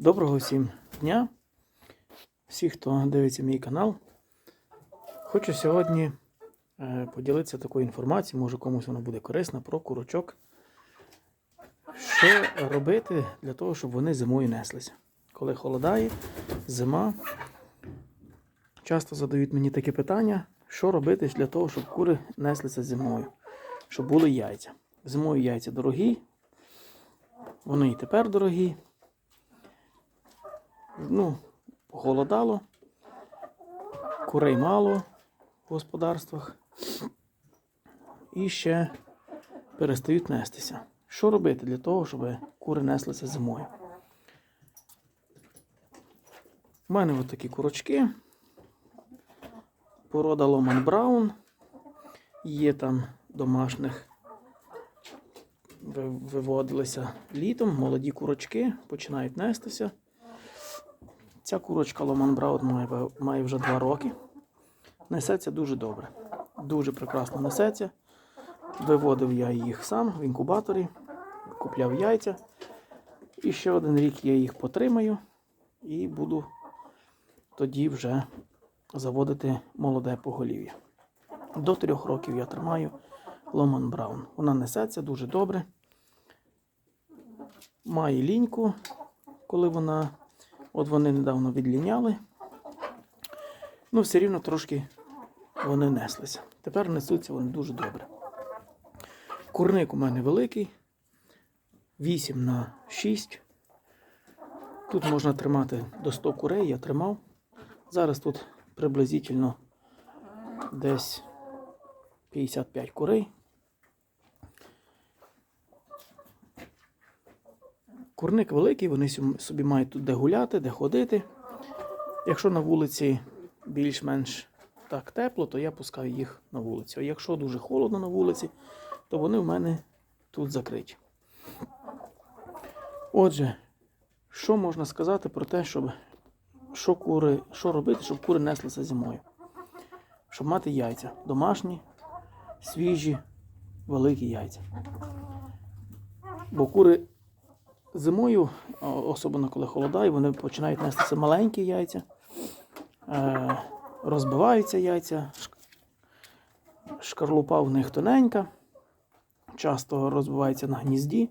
Доброго всім дня, всі, хто дивиться мій канал. Хочу сьогодні е, поділитися такою інформацією, може комусь вона буде корисна, про курочок. Що робити для того, щоб вони зимою неслися? Коли холодає, зима. Часто задають мені таке питання, що робити для того, щоб кури неслися зимою, щоб були яйця. Зимою яйця дорогі, вони і тепер дорогі. Ну, похолодало, курей мало в господарствах і ще перестають нестися. Що робити для того, щоб кури неслися зимою? У мене от такі курочки. Порода Ломан Браун. Є там домашніх виводилися літом, молоді курочки починають нестися. Ця курочка Ломан Браун має, має вже 2 роки. Несеться дуже добре. Дуже прекрасно несеться. Виводив я їх сам в інкубаторі, купляв яйця. І ще один рік я їх потримаю і буду тоді вже заводити молоде поголів'я. До трьох років я тримаю Ломан Браун. Вона несеться дуже добре. Має ліньку, коли вона. От вони недавно відліняли. Ну, все рівно трошки вони неслися. Тепер несуться вони дуже добре. Курник у мене великий. 8 на 6. Тут можна тримати до 100 курей, я тримав. Зараз тут приблизительно десь 55 курей. Курник великий, вони собі мають тут де гуляти, де ходити. Якщо на вулиці більш-менш так тепло, то я пускаю їх на вулицю. А якщо дуже холодно на вулиці, то вони в мене тут закриті. Отже, що можна сказати про те, щоб що, кури, що робити, щоб кури неслися зимою? Щоб мати яйця. Домашні, свіжі, великі яйця. Бо кури зимою, особливо коли холодає, вони починають нестися маленькі яйця, е, розбиваються яйця, шкарлупа в них тоненька, часто розбивається на гнізді.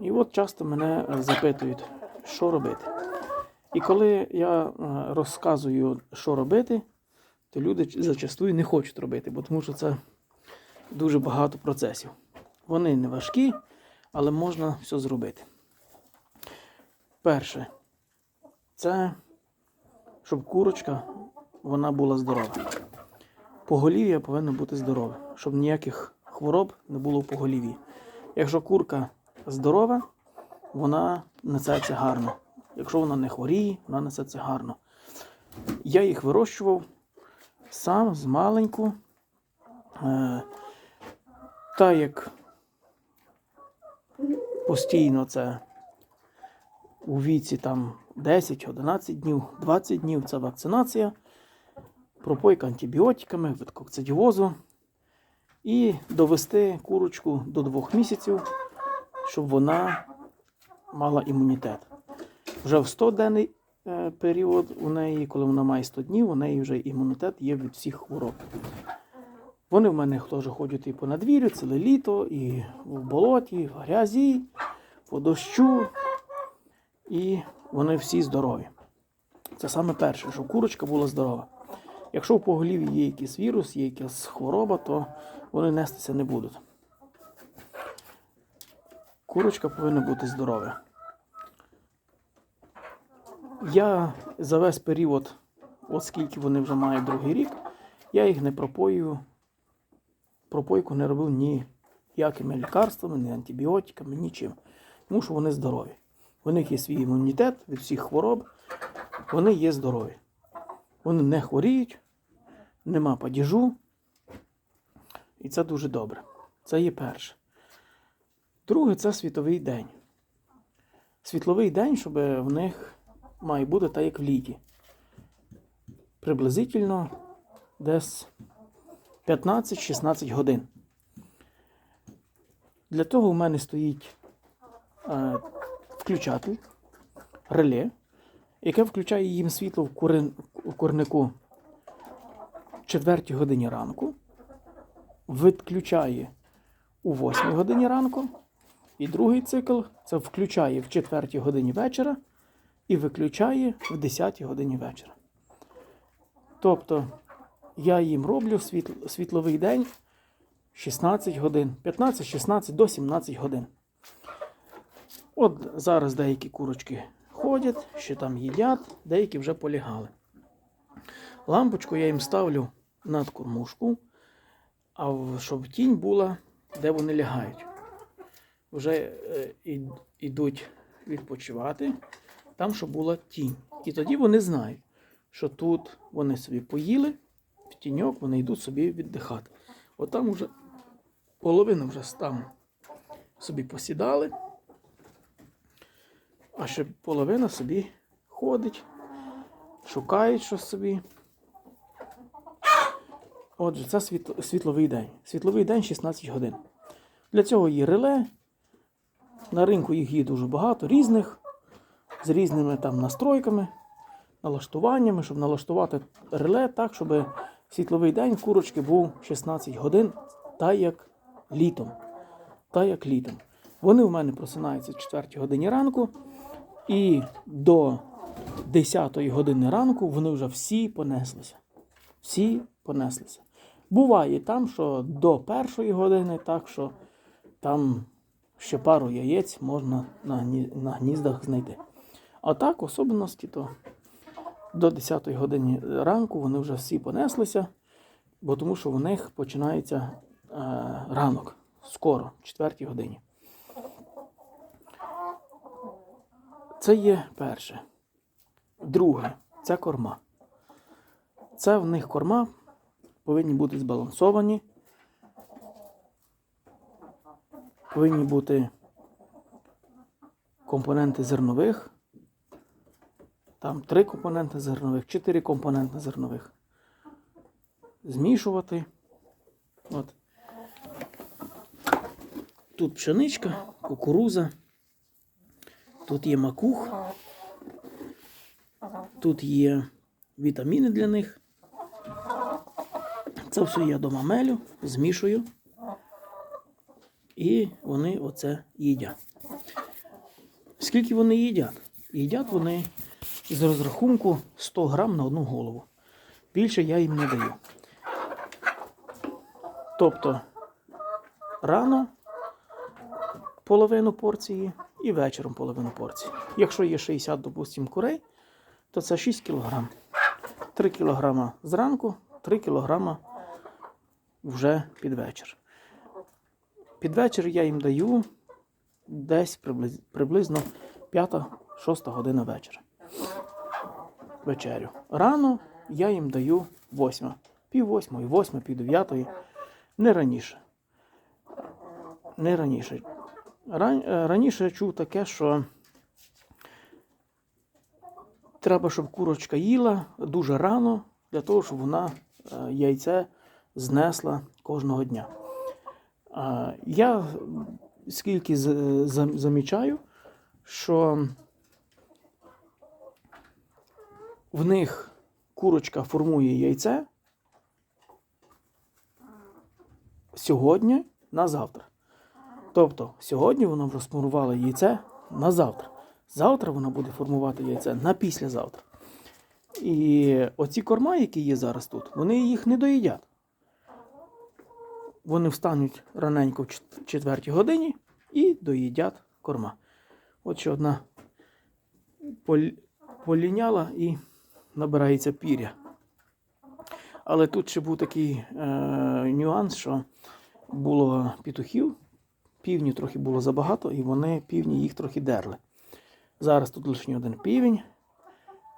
І от часто мене запитують, що робити. І коли я е, розказую, що робити, то люди зачастую не хочуть робити, бо тому що це дуже багато процесів. Вони не важкі, але можна все зробити. Перше, це щоб курочка вона була здорова. Поголів'я повинно бути здорове, щоб ніяких хвороб не було в поголів'ї. Якщо курка здорова, вона несеться гарно. Якщо вона не хворіє, вона несеться гарно. Я їх вирощував сам з маленьку. Е, та як постійно це у віці там 10, 11 днів, 20 днів це вакцинація, пропойка антибіотиками від кокцидіозу. І довести курочку до 2 місяців, щоб вона мала імунітет. Вже в 100-денний е, період у неї, коли вона має 100 днів, у неї вже імунітет є від всіх хвороб. Вони в мене теж ходять і по надвір'ю, ціле літо, і в болоті, і в грязі, по дощу. І вони всі здорові. Це саме перше, щоб курочка була здорова. Якщо в поголів'ї є якийсь вірус, є якась хвороба, то вони нестися не будуть. Курочка повинна бути здорова. Я за весь період, оскільки вони вже мають другий рік, я їх не пропоюю пропойку не робив ніякими лікарствами, ні антибіотиками, нічим. Тому що вони здорові. У них є свій імунітет від всіх хвороб, вони є здорові. Вони не хворіють, нема падіжу. І це дуже добре. Це є перше. Друге це світовий день. Світловий день, щоб в них має бути так, як в літі. Приблизительно десь 15-16 годин. Для того в мене стоїть е, включатель, реле, яке включає їм світло в, курин, в курнику в 4 годині ранку, відключає у 8 годині ранку. І другий цикл це включає в 4 годині вечора і виключає в 10 годині вечора. Тобто я їм роблю світ- світловий день 16 годин, 15-16 до 17 годин. От зараз деякі курочки ходять, ще там їдять, деякі вже полягали. Лампочку я їм ставлю над кормушку, а щоб тінь була, де вони лягають. Вже е, йдуть відпочивати, там, щоб була тінь. І тоді вони знають, що тут вони собі поїли, в тіньок вони йдуть собі віддихати. От вже половина вже там собі посідали, а ще половина собі ходить, шукають щось собі. Отже, це світ- світловий день. Світловий день 16 годин. Для цього є реле. На ринку їх є дуже багато, різних, з різними там настройками, налаштуваннями, щоб налаштувати реле так, щоб світловий день курочки був 16 годин, так як літом. Так як літом. Вони у мене просинаються в 4 годині ранку, і до 10 години ранку вони вже всі понеслися. Всі понеслися. Буває там, що до першої години, так що там ще пару яєць можна на, на гніздах знайти. А так, особливості, то до 10 години ранку вони вже всі понеслися, бо тому що в них починається е, ранок скоро, в 4 годині. Це є перше. Друге, це корма. Це в них корма повинні бути збалансовані. Повинні бути компоненти зернових. Там три компоненти зернових, чотири компоненти зернових. Змішувати. От. Тут пшеничка, кукуруза. Тут є макух. Тут є вітаміни для них. Це все я дома мелю, змішую. І вони оце їдять. Скільки вони їдять? Їдять вони з розрахунку 100 грам на одну голову. Більше я їм не даю. Тобто рано половину порції і вечором половину порції. Якщо є 60, допустимо, курей, то це 6 кг. 3 кг зранку, 3 кг вже під вечір. Під вечір я їм даю десь приблизно 5-6 година вечора. Вечерю. Рано я їм даю 8, пів восьмої, 8, пів дев'ятої, не раніше. Не раніше. Е, Раніше я чув таке, що треба, щоб курочка їла дуже рано, для того, щоб вона е, яйце знесла кожного дня. Я скільки замічаю, що в них курочка формує яйце сьогодні на завтра. Тобто сьогодні вона вже сформувала яйце на завтра. Завтра вона буде формувати яйце на післязавтра. І оці корма, які є зараз тут, вони їх не доїдять. Вони встануть раненько в чет- четвертій годині і доїдять корма. От ще одна поліняла і набирається пір'я. Але тут ще був такий е, нюанс, що було петухів, півнів трохи було забагато, і вони півні їх трохи дерли. Зараз тут лише один півень,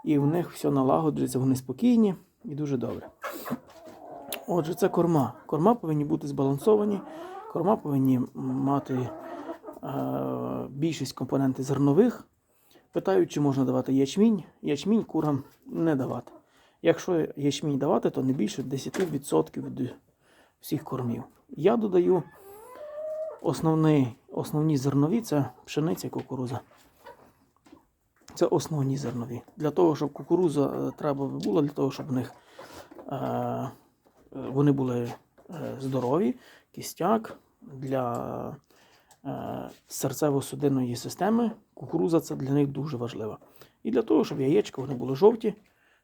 і в них все налагоджується, вони спокійні і дуже добре. Отже, це корма. Корма повинні бути збалансовані, корма повинні мати е, більшість компонентів зернових. Питають, чи можна давати ячмінь. Ячмінь курам не давати. Якщо ячмінь давати, то не більше 10% від всіх кормів. Я додаю основні, основні зернові це пшениця і кукуруза. Це основні зернові. Для того, щоб кукуруза е, треба би було, для того, щоб в них е, е, вони були здорові, кістяк для серцево-судинної системи. Кукуруза це для них дуже важливо. І для того, щоб яєчка вони були жовті,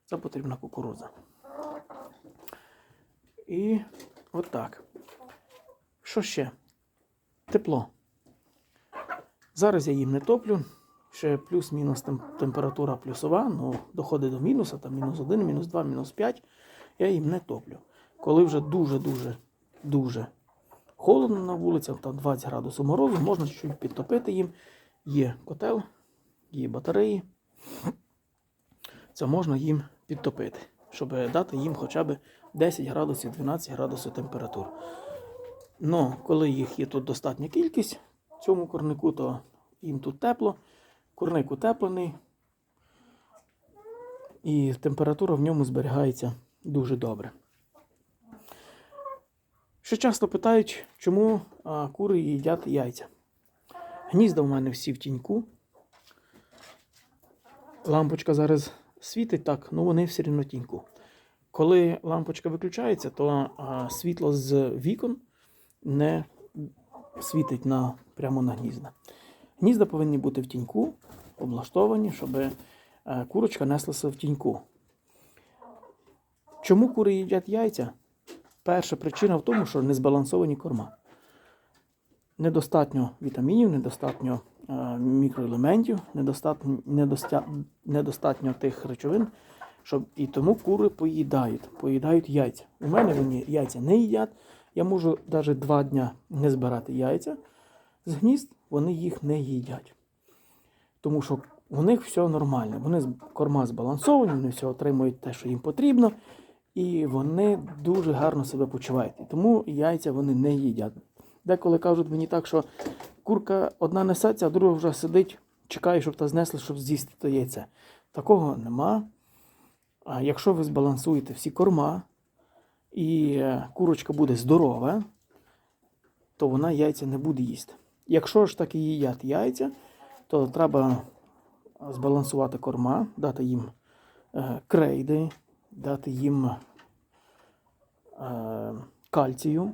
це потрібна кукуруза. І от. Що ще? Тепло. Зараз я їм не топлю. Ще плюс-мінус температура плюсова, ну доходить до мінуса, там мінус 1, мінус 2, мінус 5. Я їм не топлю. Коли вже дуже-дуже дуже холодно на вулицях, там 20 градусів морозу, можна чуть підтопити їм. Є котел, є батареї. Це можна їм підтопити, щоб дати їм хоча б 10 градусів, 12 градусів температур. Ну, коли їх є тут достатня кількість в цьому курнику, то їм тут тепло. Курник утеплений. І температура в ньому зберігається дуже добре. Ще часто питають, чому а, кури їдять яйця. Гнізда в мене всі в тіньку. Лампочка зараз світить так, ну вони все рівно тіньку. Коли лампочка виключається, то а, світло з вікон не світить на, прямо на гнізда. Гнізда повинні бути в тіньку, облаштовані, щоб е, курочка неслася в тіньку. Чому кури їдять яйця? Перша причина в тому, що незбалансовані корма. Недостатньо вітамінів, недостатньо е, мікроелементів, недостатньо, недостя, недостатньо тих речовин, щоб і тому кури поїдають, поїдають яйця. У мене вони яйця не їдять. Я можу навіть два дні не збирати яйця з гнізд, вони їх не їдять. Тому що у них все нормально. Вони корма збалансовані, вони все отримують те, що їм потрібно, і вони дуже гарно себе почувають. І тому яйця вони не їдять. Деколи кажуть мені так, що курка одна несеться, а друга вже сидить, чекає, щоб та знесли, щоб з'їсти то яйце. Такого нема. А якщо ви збалансуєте всі корма, і курочка буде здорова, то вона яйця не буде їсти. Якщо ж таки їдять яйця, то треба збалансувати корма, дати їм е, крейди, дати їм е, кальцію,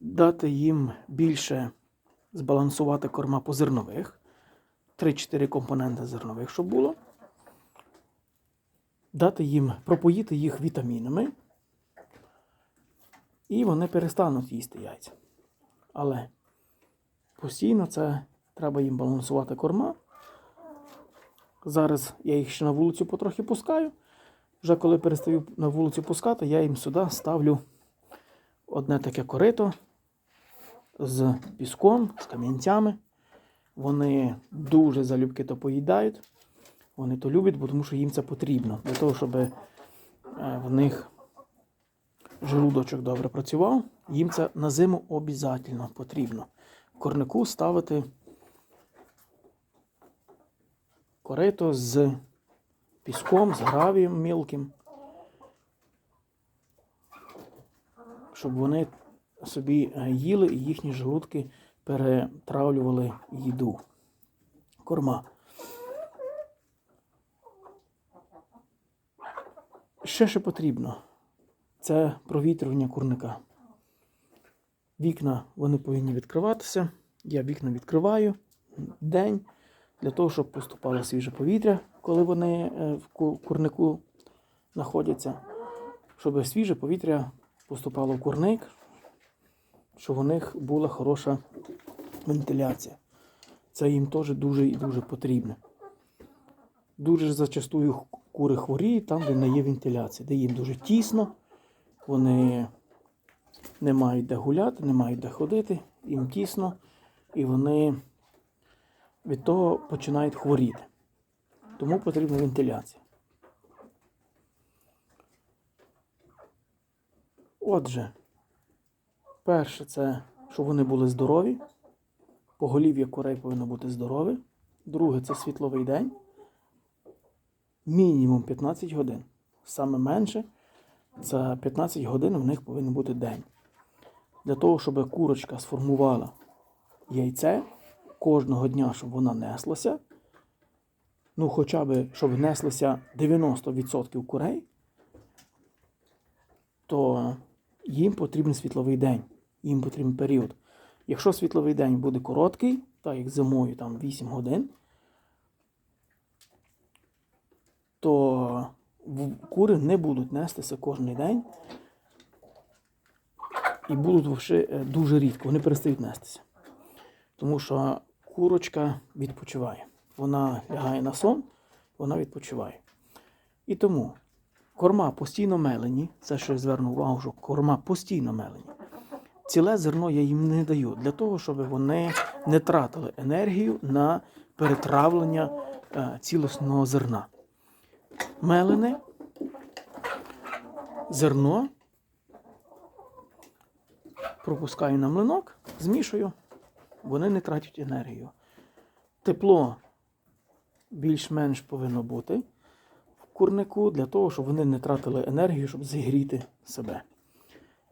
дати їм більше збалансувати корма по зернових, 3-4 компоненти зернових, щоб було. Дати їм пропоїти їх вітамінами, і вони перестануть їсти яйця. Але постійно це треба їм балансувати корма. Зараз я їх ще на вулицю потрохи пускаю. Вже коли перестаю на вулицю пускати, я їм сюди ставлю одне таке корито з піском, з камінцями. Вони дуже залюбки то поїдають. Вони то люблять, бо тому що їм це потрібно. Для того, щоб е, в них желудочок добре працював, їм це на зиму обов'язково потрібно. Корнику ставити корито з піском, з гравієм мілким, щоб вони собі їли і їхні желудки перетравлювали їду. Корма. Ще що потрібно? Це провітрювання курника. Вікна вони повинні відкриватися. Я вікна відкриваю день для того, щоб поступало свіже повітря, коли вони е, в курнику знаходяться, щоб свіже повітря поступало в курник, щоб у них була хороша вентиляція. Це їм теж дуже і дуже потрібно. Дуже зачастую кури хворіють там, де не є вентиляція, де їм дуже тісно, вони не мають де гуляти, не мають де ходити, їм тісно, і вони від того починають хворіти. Тому потрібна вентиляція. Отже, перше це, щоб вони були здорові. Поголів'я курей повинно бути здорове. Друге це світловий день. Мінімум 15 годин. Саме менше це 15 годин в них повинен бути день. Для того, щоб курочка сформувала яйце, кожного дня, щоб вона неслася. Ну, хоча б, щоб неслося 90% курей, то їм потрібен світловий день, їм потрібен період. Якщо світловий день буде короткий, так як зимою там 8 годин, то кури не будуть нестися кожен день і будуть е, дуже рідко, вони перестають нестися. Тому що курочка відпочиває. Вона лягає на сон, вона відпочиває. І тому корма постійно мелені, це що я зверну увагу, що корма постійно мелені. Ціле зерно я їм не даю для того, щоб вони не тратили енергію на перетравлення е, цілісного зерна. Мелене зерно пропускаю на млинок, змішую, вони не тратять енергію. Тепло більш-менш повинно бути в курнику для того, щоб вони не тратили енергію, щоб зігріти себе.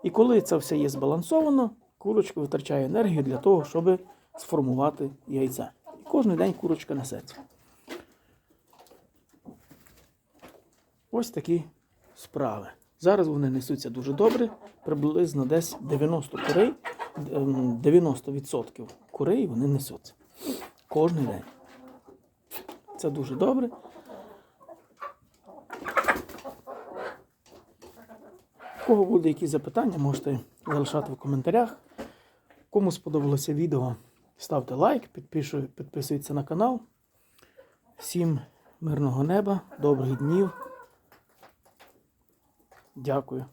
І коли це все є збалансовано, курочка витрачає енергію для того, щоб сформувати яйце. І кожен день курочка несеться. Ось такі справи. Зараз вони несуться дуже добре, приблизно десь 90 курей, ем, 90% курей вони несуться. Кожен день. Це дуже добре. Кого буде якісь запитання, можете залишати в коментарях. Кому сподобалося відео, ставте лайк, підписуйтесь на канал. Всім мирного неба, добрих днів. Дякую.